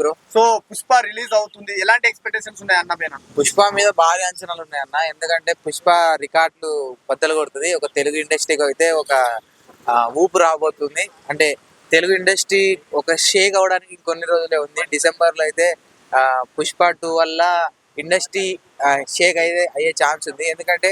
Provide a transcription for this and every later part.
Bro so Pushpa release అవుతుంది. ఎలాంటి expectations ఉన్నాయి అన్న పైన? పుష్ప మీద భారీ అంచనాలు ఉన్నాయి అన్న. ఎందుకంటే పుష్ప రికార్డులు బద్దలు కొడుతుంది. ఒక తెలుగు ఇండస్ట్రీకి అయితే ఒక ఊపు రాబోతుంది. అంటే తెలుగు ఇండస్ట్రీ ఒక షేక్ అవడానికి కొన్ని రోజులే ఉంది. డిసెంబర్లో అయితే ఆ, పుష్ప టూ వల్ల ఇండస్ట్రీ షేక్ అయితే అయ్యే ఛాన్స్ ఉంది. ఎందుకంటే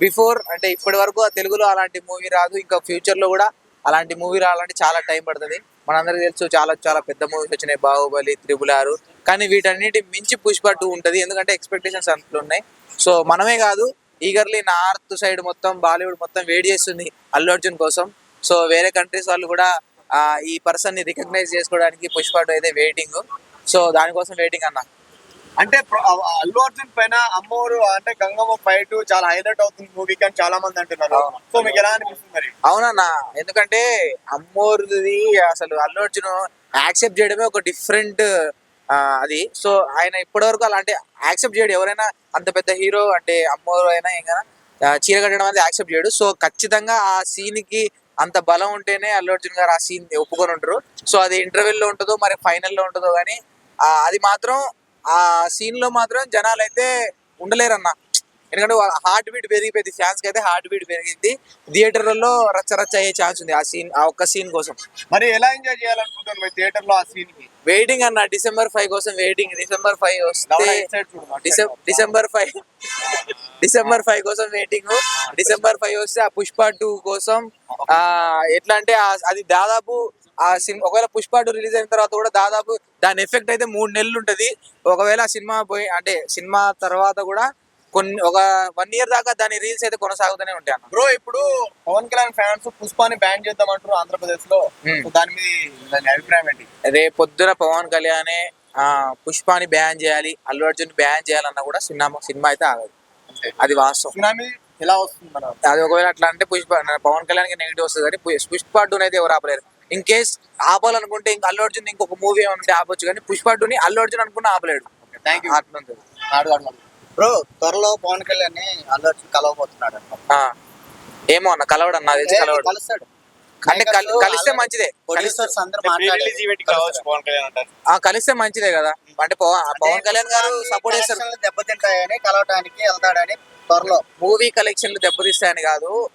బిఫోర్ అంటే ఇప్పటి వరకు ఆ తెలుగులో అలాంటి మూవీ రాదు. ఇంకా ఫ్యూచర్లో కూడా అలాంటి మూవీ రావాలంటే చాలా టైం పడుతుంది. మనందరికీ తెలుసు చాలా చాలా పెద్ద మూవీస్ వచ్చినాయి. బాహుబలి త్రిబుల్ ఆరు. కానీ వీటన్నిటి మించి పుష్ప టూ ఉంటుంది. ఎందుకంటే ఎక్స్పెక్టేషన్స్ అంతలు ఉన్నాయి. సో మనమే కాదు ఈగర్లీ నార్త్ సైడ్ మొత్తం బాలీవుడ్ మొత్తం వెయిట్ చేస్తుంది అల్లు అర్జున్ కోసం. సో వేరే కంట్రీస్ వాళ్ళు కూడా ఈ పర్సన్ని రికగ్నైజ్ చేసుకోవడానికి పుష్ప టూ అయితే వెయిటింగ్ సో దానికోసం వెయిటింగ్ అన్నా. అంటే అల్లు అర్జున్ పైన అమ్మోరు అంటే గంగమ్మ ఫైట్ చాలా హైలైట్ అవుతుంది మూవీకి అని చాలా మంది అంటున్నారు. సో మీకు ఎలా అనిపిస్తుంది మరి? అవునన్న ఎందుకంటే అమ్మోరుది అసలు అల్లు అర్జున్ యాక్సెప్ట్ చేయడమే ఒక డిఫరెంట్ అది. సో ఆయన ఇప్పటివరకు అలా అంటే యాక్సెప్ట్ చేయడు. ఎవరైనా అంత పెద్ద హీరో అంటే అమ్మోరు అయినా ఇంకా చీర కట్టడం అనేది యాక్సెప్ట్ చేయడు. సో ఖచ్చితంగా ఆ సీన్కి అంత బలం ఉంటేనే అల్లు అర్జున్ గారు ఆ సీన్ ఒప్పుకొని ఉంటారు. సో అది ఇంటర్వెల్లో ఉంటుందో మరి ఫైనల్లో ఉంటుందో కానీ అది మాత్రం ఆ సీన్లో మాత్రం జనాలు అయితే ఉండలేరన్న. ఎందుకంటే హార్ట్ బీట్ పెరిగిపోయింది ఫ్యాన్స్కి అయితే హార్ట్ బీట్ పెరిగింది థియేటర్లలో రచ్చ రచ్చ అయ్యే ఛాన్స్ ఉంది ఆ సీన్ ఆ ఒక్క సీన్ కోసం. మరి ఎలా ఎంజాయ్ చేయాలనుకుంటున్నారు మరి థియేటర్లో ఆ సీన్కి? వెయిటింగ్ అన్న డిసెంబర్ ఫైవ్ కోసం వెయిటింగ్ డిసెంబర్ ఫైవ్ వస్తే. డిసెంబర్ ఫైవ్ డిసెంబర్ ఫైవ్ కోసం వెయిటింగ్ డిసెంబర్ ఫైవ్ వస్తే ఆ పుష్ప టూ కోసం ఎట్లా అంటే అది దాదాపు ఆ సినిమా ఒకవేళ పుష్ప టూ రిలీజ్ అయిన తర్వాత కూడా దాదాపు దాని ఎఫెక్ట్ అయితే మూడు నెలలు ఉంటది. ఒకవేళ సినిమా పోయి అంటే సినిమా తర్వాత కూడా కొన్ని ఒక వన్ ఇయర్ దాకా దాని రీల్స్ అయితే కొనసాగుతూనే ఉంటాయి అన్న. బ్రో ఇప్పుడు పవన్ కళ్యాణ్ ఫ్యాన్స్ పుష్పాని బ్యాన్ చేద్దాం అంటారు ఆంధ్రప్రదేశ్లో దాని మీద దాని అభిప్రాయం ఏంటి? రేపు పొద్దున పవన్ కళ్యాణ్ ఆ పుష్పాని బ్యాన్ చేయాలి అల్లు అర్జున్ బ్యాన్ చేయాలన్నా కూడా సినిమా సినిమా అయితే ఆగదు. అది వాస్తవం. సునామీ ఎలా వస్తుంది అది ఒకవేళ అట్లా అంటే పుష్ప పవన్ కళ్యాణ్ నెగిటివ్ వస్తుంది కానీ పుష్ప టూని అయితే ఎవరు ఆపలేరు. ఇన్ కేస్ ఆపాలనుకుంటే ఇంకా అల్లు అర్జున్ ఇంకొక మూవీ ఏమైనా ఉంటే ఆపొచ్చు. కానీ పుష్ప టూని అల్లు అర్జున్ అనుకున్న ఆపలేడు. థ్యాంక్ యూ అట్లా బ్రో త్వరలో పవన్ కళ్యాణ్ అల్లు అర్జున్ కలవబోతున్నాడు. ఏమో అన్న కలవడు అన్న నాకు తెలిసి కలవడు. కలుస్తాడు. అంటే కల్- కలిస్తే మంచిదే. కలిస్తే ప్రొడ్యూసర్స్ అందరూ మాట్లాడారు పవన్ కళ్యాణ్ అంటారు. ఆ, కలిస్తే మంచిదే కదా. అంటే పవన్ పవన్ కళ్యాణ్ గారు సపోర్ట్ చేస్తారు. దెబ్బతింటాయని కలవటానికి వెళ్తాడని త్వరలో. మూవీ కలెక్షన్లు దెబ్బతీస్తాయని కాదు.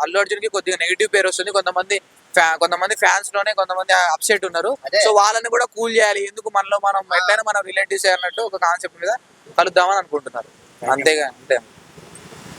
అల్లు అర్జున్కి కొద్దిగా నెగిటివ్ పేరు వస్తుంది. కొంతమంది కొంతమంది ఫ్యాన్స్లోనే కొంతమంది అప్సెట్ ఉన్నారు. సో వాళ్ళని కూడా కూల్ చేయాలి. ఎందుకు మనలో మనం ఎట్లయినా మనం రిలేటివ్స్ అన్నట్టు ఒక కాన్సెప్ట్ మీద కలుద్దామని అనుకుంటున్నారు. అంతేగా అంతే.